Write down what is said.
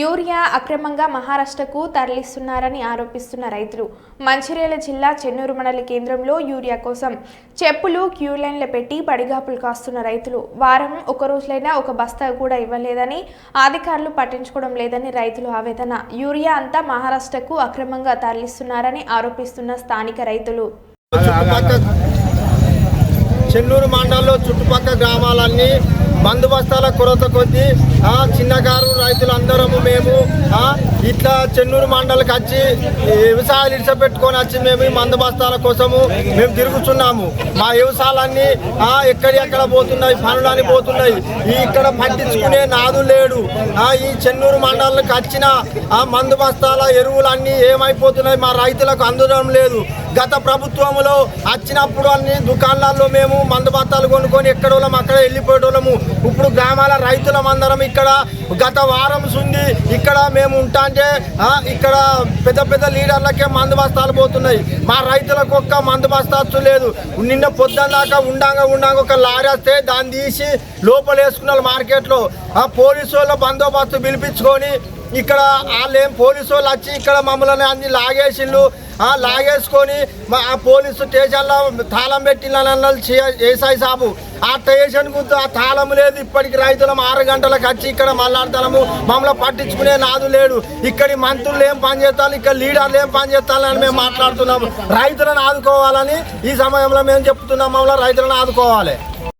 Urea అక్రమంగా మహారాష్ట్రకు తరలిస్తున్నారని ఆరోపిస్తున్న రైతులు. మంచిర్యాల జిల్లా చెన్నూరు మండల కేంద్రంలో యూరియా కోసం చెప్పులు క్యూ లైన్లు పెట్టి పడిగాపులు కాస్తున్న రైతులు. వారం ఒక రోజులైనా ఒక బస్తా కూడా ఇవ్వలేదని అధికారులు పట్టించుకోవడం లేదని రైతులు ఆవేదన. యూరియా అంతా మహారాష్ట్రకు అక్రమంగా తరలిస్తున్నారని ఆరోపిస్తున్న స్థానిక రైతులు. చెన్నూరు మండలంలో చుట్టుపక్కల గ్రామాలన్నీ బందోబస్తాల కొరత కొద్దీ ఆ, చిన్నకారు రైతులందరము మేము ఇట్లా చెన్నూరు మండలికి వచ్చి వ్యవసాయాలు ఇడిచపెట్టుకొని వచ్చి మేము ఈ మందు బస్తాల కోసము మేము తిరుగుతున్నాము మా వ్యవసాయాలన్నీ ఆ, ఎక్కడెక్కడ పోతున్నాయి పనులని పోతున్నాయి. ఈ ఇక్కడ పట్టించుకునే నాదు లేడు. ఆ, ఈ చెన్నూరు మండలికి వచ్చిన ఆ మందు బస్తాల ఎరువులన్నీ ఏమైపోతున్నాయి మా రైతులకు అందడం లేదు. గత ప్రభుత్వంలో వచ్చినప్పుడు అన్ని దుకాణాల్లో మేము మందుబత్తాలు కొనుక్కొని ఎక్కడోళ్ళం అక్కడ వెళ్ళిపోయేటోళ్ళము. ఇప్పుడు గ్రామాల రైతులం అందరం ఇక్కడ గత వారం సుంది ఇక్కడ మేము ఉంటా అంటే ఇక్కడ పెద్ద పెద్ద లీడర్లకే మందు బస్తాలు పోతున్నాయి. మా రైతులకు ఒక్క మందు బస్తాస్తు లేదు. నిన్న పొద్దున దాకా ఉండంగా ఉండంగా ఒక లారీ వస్తే దాన్ని తీసి లోపల వేసుకున్నారు మార్కెట్లో. ఆ పోలీసు వాళ్ళ బందోబస్తు పిలిపించుకొని ఇక్కడ వాళ్ళు ఏం పోలీసు వాళ్ళు వచ్చి ఇక్కడ మమ్మల్ని అన్ని లాగేసిళ్ళు ఆ లాగేసుకొని మా ఆ పోలీసు స్టేషన్లో తాళం పెట్టిన ఏసాయి సాబు. ఆ స్టేషన్ గుర్తు ఆ తాళం లేదు. ఇప్పటికి రైతులం ఆరు గంటలకు వచ్చి ఇక్కడ మళ్ళాడతాము మమ్మల్ని పట్టించుకునే నాదు లేడు. ఇక్కడి మంత్రులు ఏం పనిచేస్తారు ఇక్కడ లీడర్లు ఏం పనిచేస్తారని మేము మాట్లాడుతున్నాము. రైతులను ఆదుకోవాలని ఈ సమయంలో మేము చెప్తున్నాం. మమ్మల్ని రైతులను ఆదుకోవాలి.